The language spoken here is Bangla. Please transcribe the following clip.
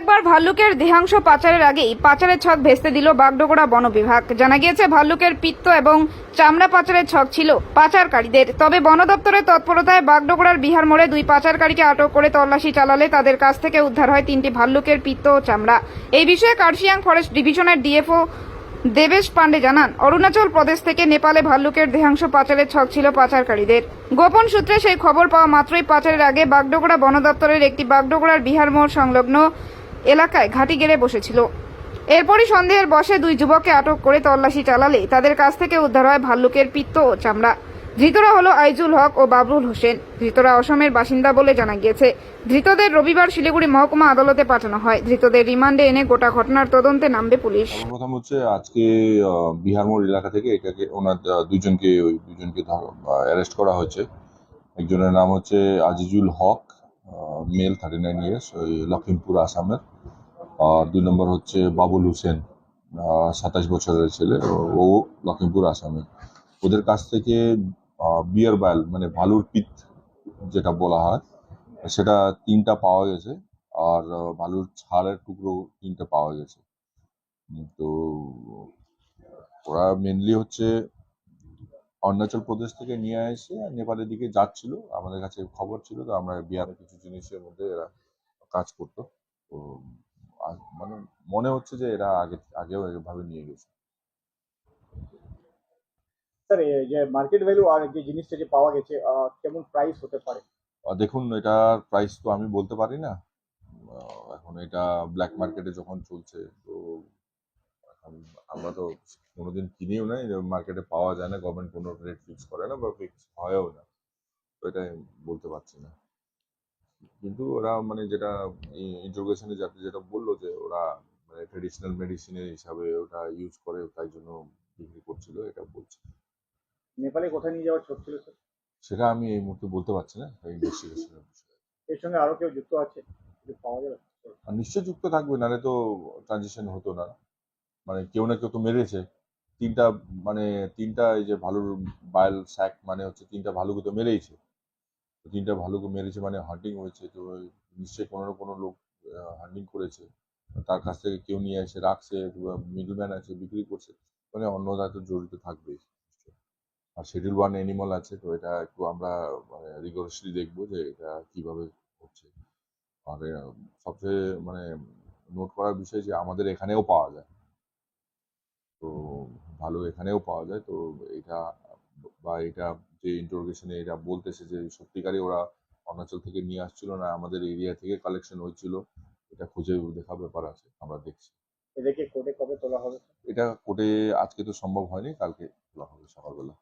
একবার ভাল্লুকের দেহাংশ পাচারের আগেই পাচারের ছক ভেস্তে দিল বাগডোগরা বন বিভাগ। জানা গিয়েছে, ভাল্লুকের পিত্ত এবং চামড়া পাচারের ছক ছিল পাচারকারীদের। তবে বন দপ্তরের তৎপরতায় বাগডোগরার বিহার মোড়ে দুই পাচারকারীকে আটক করে তল্লাশি চালালে তাদের কাছ থেকে উদ্ধার হয় তিনটি ভাল্লুকের পিত্ত ও চামড়া। এই বিষয়ে কার্শিয়াং ফরেস্ট ডিভিশনের ডিএফও দেবেশ পান্ডে জানান, অরুণাচল প্রদেশ থেকে নেপালে ভাল্লুকের দেহাংশ পাচারের ছক ছিল পাচারকারীদের। গোপন সূত্রে সেই খবর পাওয়া মাত্রই পাচারের আগে বাগডোগরা বন দপ্তরের একটি বাগডোগরার বিহার মোড় সংলগ্ন এলাকায় ঘাঁটি গেড়ে বসেছিল। এরপরই সন্দেহের বসে দুই যুবককে আটক করে তল্লাশি চালালে তাদের কাছ থেকে উদ্ধার হয় ভাল্লুকের পিত্ত ও চামড়া। ধৃতরা হলো আইজুল হক ও বাবরুল হোসেন। ধৃতরা অসমের বাসিন্দা বলে জানা গিয়েছে, ধৃতদের রবিবার শিলিগুড়ি মহকুমা আদালতে পাঠানো হয়। ধৃতদের রিমান্ডে এনে গোটা ঘটনার তদন্তে নামবে পুলিশ। সর্বপ্রথম হচ্ছে আজকে বিহার মোড় এলাকা থেকে এটাকে ওনার দুজনকে ওই দুজনকে অ্যারেস্ট করা হয়েছে। একজনের নাম হচ্ছে Azizul Haque. Male thirty nine years, ওই লখিমপুর আসামের। আর দুই নম্বর হচ্ছে বাবুল হোসেন সাতাশ বছরের ছেলে, ও- লখিমপুর আসামের ওদের কাছ থেকে বিয়ার বাইল মানে ভালুর পিত যেটা বলা হয়, সেটা তিনটা পাওয়া গেছে, আর ভালুর ছাড়ের টুকরো তিনটা পাওয়া গেছে। তো ওরা মেনলি হচ্ছে অরুণাচল প্রদেশ থেকে নিয়ে এসে নেপালের দিকে যাচ্ছিল। আমাদের কাছে খবর ছিল তো আমরা বিহারের কিছু জিনিসের মধ্যে এরা কাজ করতো। তো মানে মনে হচ্ছে যে এরা আগে আগেও এভাবে নিয়ে গেছে। স্যার যে মার্কেট ভ্যালু আর যে জিনিসটা যে পাওয়া গেছে কেমন প্রাইস হতে পারে? দেখুন এটার প্রাইস তো আমি বলতে পারি না। এখন এটা ব্ল্যাক মার্কেটে যখন চলছে তো আমরা তো কোনোদিন কিনিও না মার্কেটে পাওয়া যায় না গভর্নমেন্ট কোনো রেট ফিক্স করে না বা ফিক্স হয়ও না। তো এটা আমি বলতে পারছি না। কিন্তু ওরা মানে যেটা ইন্টারোগেশনে যাতে যেটা বলল যে ওরা মানে ট্রেডিশনাল মেডিসিনের হিসাবে ওটা ইউজ করে তাই জন্য বিক্রি করছিল এটা বলছে। নেপালে কোথায় নিয়ে যাওয়ার ছোট ছিল স্যার সেটা আমি এই মুহূর্তে বলতে পারছি না ইনভেস্টিগেশনের বিষয়ে। এর সঙ্গে আরও কেউ যুক্ত আছে পাওয়া যাবে আর নিশ্চয় যুক্ত থাকবে নাহলে তো ট্রানজিশন হতো না। মানে কেউ না কেউ তো মেরেছে। তিনটা মানে তিনটা এই যে ভালুর বায়াল স্যাক মানে হচ্ছে তিনটা ভালুকে তো মেরেইছে। তিনটা ভালুকে মেরেছে মানে হান্টিং হয়েছে। তো নিশ্চয়ই কোনো না কোনো লোক হান্টিং করেছে। তার কাছ থেকে কেউ নিয়ে এসে রাখছে মিডলম্যান আছে, বিক্রি করছে। মানে অন্যরা তো জড়িত থাকবেই। আর শিডিউল ওয়ান অ্যানিমাল আছে, তো এটা একটু আমরা মানে রিগোরাসলি দেখব যে এটা কীভাবে হচ্ছে। আর সবচেয়ে মানে নোট করার বিষয় যে আমাদের এখানেও পাওয়া যায়। ভালো এখানেও পাওয়া যায়। তো এটা বা এটা যে ইন্টারোগেশনে এটা বলতেছে যে সত্যিকারই ওরা অরুণাচল থেকে নিয়ে আসছিল না আমাদের এরিয়া থেকে কালেকশন হয়েছিল। এটা খুঁজে দেখা ব্যাপার আছে আমরা দেখছি। এটাকে কোর্টে কবে তোলা হবে? এটা কোর্টে আজকে তো সম্ভব হয়নি কালকে তোলা হবে সকালবেলা।